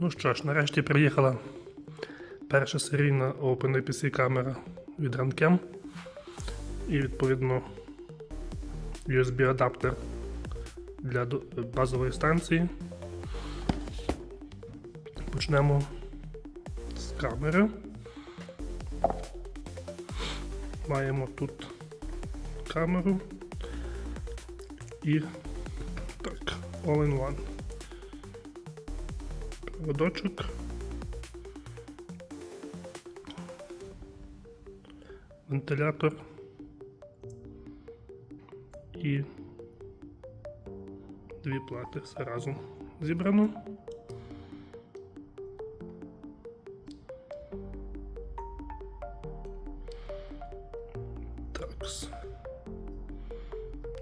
Ну що ж, нарешті приїхала перша серійна OpenAPC камера від Rankem. І відповідно USB-адаптер для базової станції. Почнемо з камери. Маємо тут камеру і так, all-in-one. Проводочок. Вентилятор. І дві плати все разом зібрано. Такс.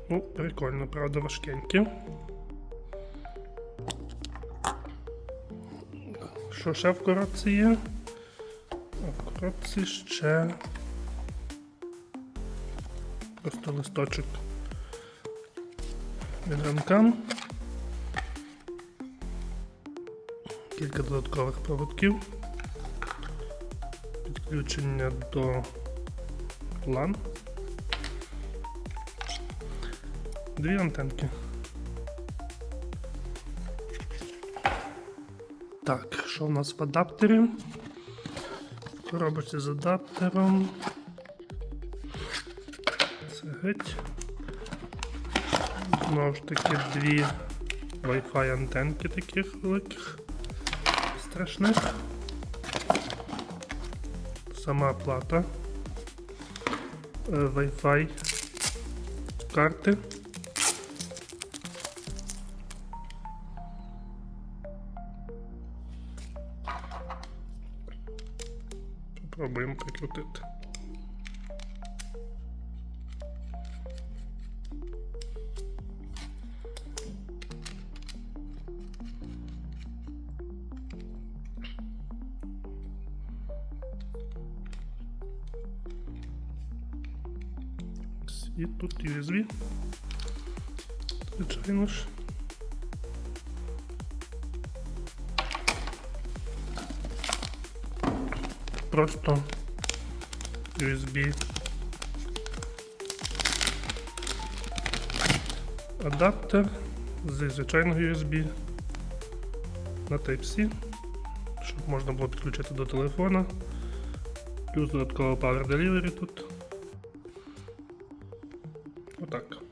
Ну, прикольно, правда, важкенькі. Що ще в коробці є? В коробці ще просто листочок від ранкам. Кілька додаткових проводків. Підключення до LAN. Дві антенки. Так, що в нас в адаптері? В коробочці з адаптером. Це геть. Знову ж таки дві Wi-Fi антенки таких великих, страшних. Сама плата. Е, Wi-Fi карти. Попробуємо прикрутити. І тут USB. Звичайно ж. Просто USB адаптер з звичайного USB на Type-C, щоб можна було підключити до телефона. Плюс додатково Power Delivery тут. Отак.